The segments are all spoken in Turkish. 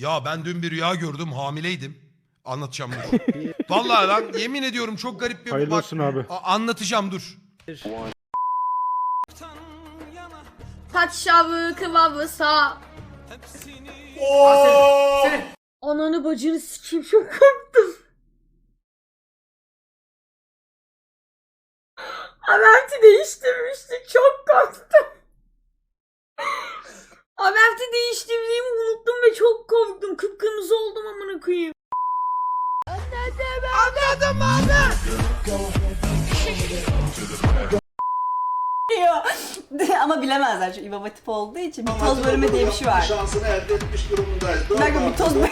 Ya ben dün bir rüya gördüm hamileydim. Anlatacağım dur. Vallahi lan yemin ediyorum çok garip bir Hayırlı bak- olsun abi. A- anlatacağım dur. Padşavı kıvamı sağ. Ananı bacını sikeyim çok korktum. Haberti değiştirmiştik çok korktum. Haberti değiştirdiğimi unuttum ve çok korktum. Kıpkırmızı oldum amına koyayım. Anladım abi. Ama bilemezler çünkü İmam Hatip olduğu için bir toz bölümü diye bir şey var. Şansını elde etmiş durumundayız. Bir dakika bir toz bölümü.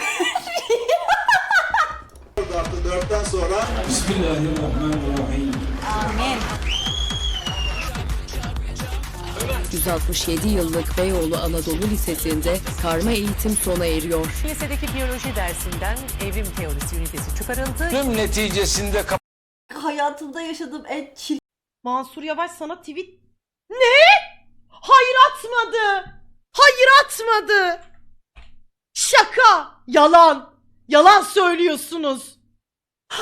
4 artı 4'ten sonra Amin. 167 yıllık Beyoğlu Anadolu Lisesi'nde karma eğitim sona eriyor. Lisedeki biyoloji dersinden evrim teorisi ünitesi çıkarıldı. Tüm neticesinde Hayatımda yaşadığım en çirkin Mansur Yavaş sana tweet... Ne? Hayır atmadı. Hayır atmadı. Şaka. Yalan. Yalan söylüyorsunuz.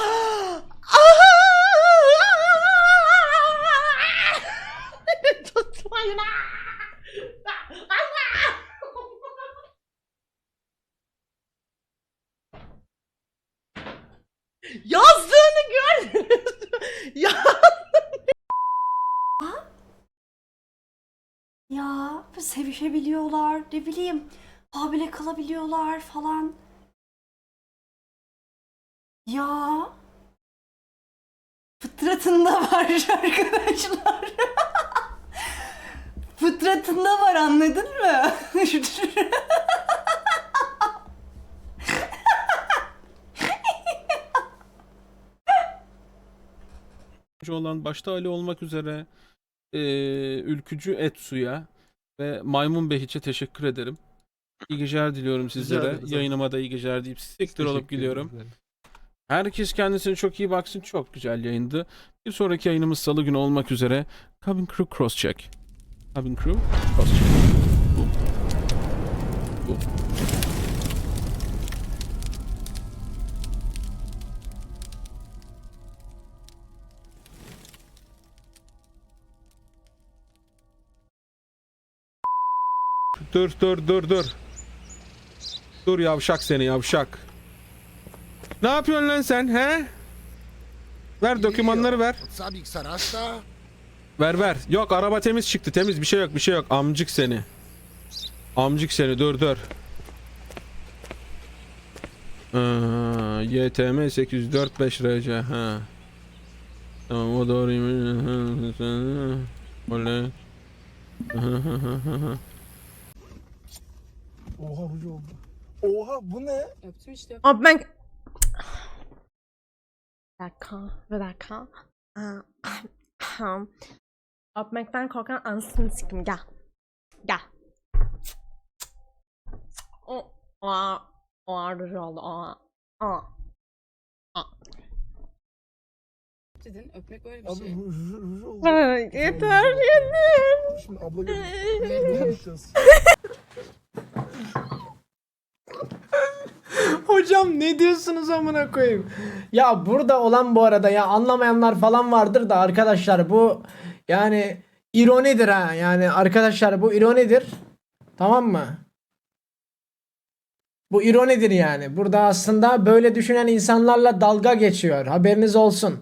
Tutmayın. Yazdığını gördünüz mü? Ya Ya sevişebiliyorlar ne bileyim hamile kalabiliyorlar falan. Ya fıtratında var arkadaşlar. fıtratında var anladın mı? olan başta Ali olmak üzere eee, ülkücü Etsu'ya ve Maymun Behiç'e teşekkür ederim. İyi geceler diliyorum sizlere. ederiz abi. Yayınıma da iyi geceler deyip siktir olup gidiyorum. Herkes kendisine çok iyi baksın. Çok güzel yayındı. Bir sonraki yayınımız salı günü olmak üzere. Cabin Crew Cross Check. Cabin Crew Cross Check. Boom. Dur dur dur dur. Dur yavşak seni yavşak. Ne yapıyorsun lan sen he? Ver dokümanları ver. Ver ver. Yok araba temiz çıktı temiz bir şey yok bir şey yok. Amcık seni. Amcık seni dur dur. YTM 845 RC ha. Tamam o doğruymuş. Oley. Oha hocam. Oha bu ne? Abi ben... Bir dakika, bir dakika. Aa, Öpmekten korkan anasını sikim gel. Gel. O, o, o ardırı oldu. O, o. Abi ru- ru- ru- oldu. Yeter, yeter. Şimdi abla geldi. Ne yapacağız? Hocam ne diyorsunuz amına koyayım? Ya burada olan bu arada ya anlamayanlar falan vardır da arkadaşlar bu yani ironidir ha. Yani arkadaşlar bu ironidir. Tamam mı? Bu ironidir yani. Burada aslında böyle düşünen insanlarla dalga geçiyor. Haberiniz olsun.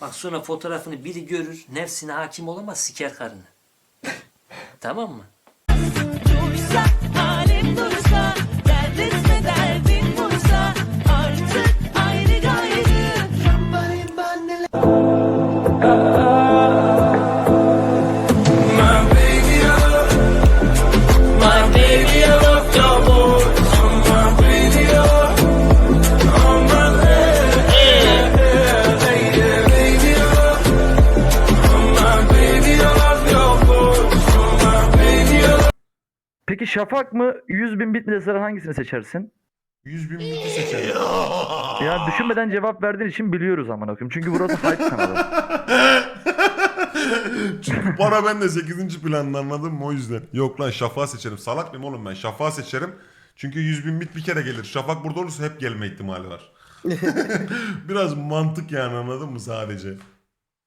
Bak sonra fotoğrafını biri görür, nefsine hakim olamaz, siker karını. tamam mı? Peki Şafak mı 100 bin bit mi deseler hangisini seçersin? 100 bin biti seçerim. Ya düşünmeden cevap verdiğin için biliyoruz amına koyayım. Çünkü burası hype kanalı. Çünkü para bende 8. planda anladın mı o yüzden. Yok lan şafağı seçerim. Salak mıyım oğlum ben? Şafağı seçerim. Çünkü 100 bin bit bir kere gelir. Şafak burada olursa hep gelme ihtimali var. Biraz mantık yani anladın mı sadece?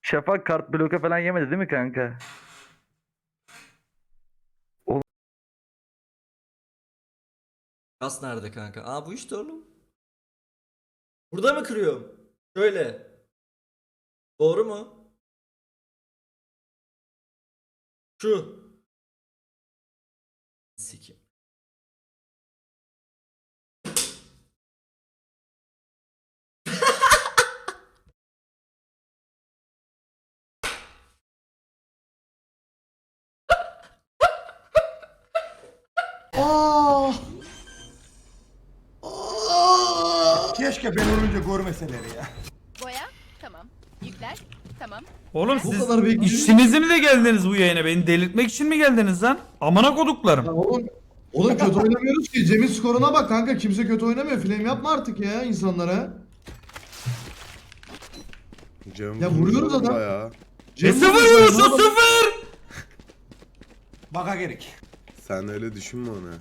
Şafak kart bloke falan yemedi değil mi kanka? Gaz nerede kanka? Aa bu işte oğlum. Burada mı kırıyorum? Şöyle. Doğru mu? Şu. Keşke ben olunca görmeseler ya. Boya. Tamam. Yükler. Tamam. Oğlum siz işinizi mi de geldiniz bu yayına? Beni delirtmek için mi geldiniz lan? Amına koduklarım. Oğlum, oğlum kötü oynamıyoruz ki. Cem'in skoruna bak kanka. Kimse kötü oynamıyor. Flame yapma artık ya insanlara. ya vuruyoruz adam. E sıfır vuruyorsun sıfır! Baka gerek. Sen öyle düşünme onu.